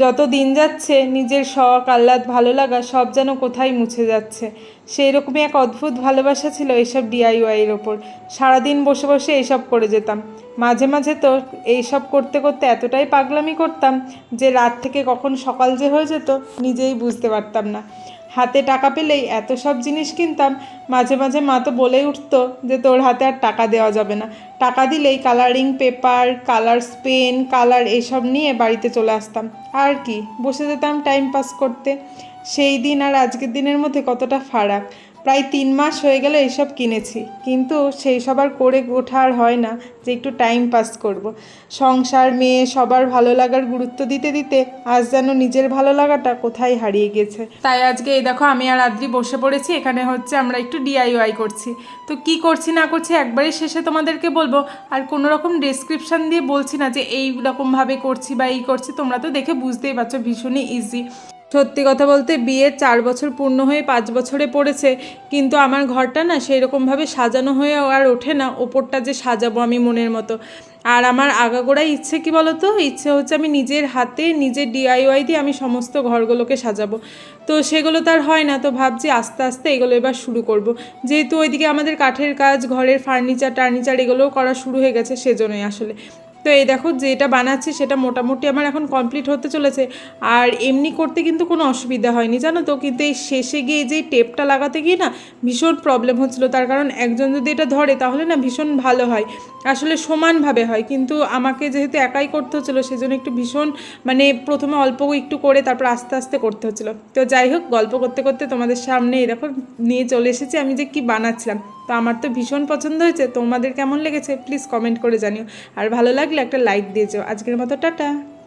যত দিন যাচ্ছে, নিজের শখ, আহ্লাদ, ভালো লাগা সব যেন কোথায় মুছে যাচ্ছে। সেই রকমই এক অদ্ভুত ভালোবাসা ছিল এইসব ডিআইওয়াইয়ের ওপর। সারাদিন বসে বসে এইসব করে যেতাম। মাঝে মাঝে তো এইসব করতে করতে এতটাই পাগলামি করতাম যে রাত থেকে কখন সকাল যে হয়ে যেত, নিজেই বুঝতে পারতাম না। হাতে টাকা পেলেই এত সব জিনিস কিনতাম, মাঝে মাঝে মা তো বলেই উঠত যে তোর হাতে আর টাকা দেওয়া যাবে না। টাকা দিলেই colouring paper colour pen colour এসব নিয়ে বাড়িতে চলে আসতাম। আর কি, বসে যেতাম টাইম পাস করতে। সেই দিন আর আজকের দিনের মধ্যে কতটা ফারাক। প্রায় তিন মাস হয়ে গেল এইসব কিনেছি। কিন্তু সেই সব আর করে ওঠা আর হয় না যে একটু টাইম পাস করব। সংসার, মেয়ে, সবার ভালো লাগার গুরুত্ব দিতে দিতে আজ যেন নিজের ভালো লাগাটা কোথায় হারিয়ে গেছে। তাই আজকে এই দেখো আমি আর আদ্রি বসে পড়েছি, এখানে হচ্ছে আমরা একটু ডিআইওয়াই করছি। তো কি করছি না করছি একবারই শেষে তোমাদেরকে বলব, আর কোনো রকম ডেসক্রিপশান দিয়ে বলছি না যে এই রকমভাবে করছি বা এই করছি, তোমরা তো দেখে বুঝতেই পারছ ভীষণই ইজি সত্যি কথা বলতে বিয়ের চার বছর পূর্ণ হয়ে পাঁচ বছরে পড়েছে, কিন্তু আমার ঘরটা না সেই রকমভাবে সাজানো হয়ে আর ওঠে না, ওপরটা যে সাজাবো আমি মনের মতো। আর আমার আগাগোড়াই ইচ্ছে কি বলতো? ইচ্ছে হচ্ছে আমি নিজের হাতে নিজের ডিআইওয়াই দিয়ে আমি সমস্ত ঘরগুলোকে সাজাবো। তো সেগুলো তো আর হয় না, তো ভাবছি আস্তে আস্তে এগুলো এবার শুরু করব। যেহেতু ওইদিকে আমাদের কাঠের কাজ, ঘরের ফার্নিচার টার্নিচার এগুলোও করা শুরু হয়ে গেছে সেজন্যই আসলে। তো এই দেখো যেটা বানাচ্ছি সেটা মোটামুটি আমার এখন কমপ্লিট হতে চলেছে। আর এমনি করতে কিন্তু কোনো অসুবিধা হয়নি, জানো তো? কিন্তু এই শেষে গিয়ে যে টেপটা লাগাতে গিয়ে না ভীষণ প্রবলেম হচ্ছিল। তার কারণ একজন যদি এটা ধরে তাহলে না ভীষণ ভালো হয়। আসলে সমানভাবে হয়। কিন্তু আমাকে যেহেতু একাই করতে হচ্ছিল, সেজন্য একটু ভীষণ মানে প্রথমে অল্প একটু করে তারপর আস্তে আস্তে করতে হচ্ছিল। তো যাই হোক, গল্প করতে করতে তোমাদের সামনে দেখো নিয়ে চলে এসেছি। আমি যে কি বানাচ্ছিলাম। তো আমার তো ভীষণ পছন্দ হয়েছে। তোমাদের কেমন লেগেছে? প্লিজ কমেন্ট করে জানিও। আর ভালো লাগলে একটা লাইক দিয়ে যাও। আজকের মতো টাটা।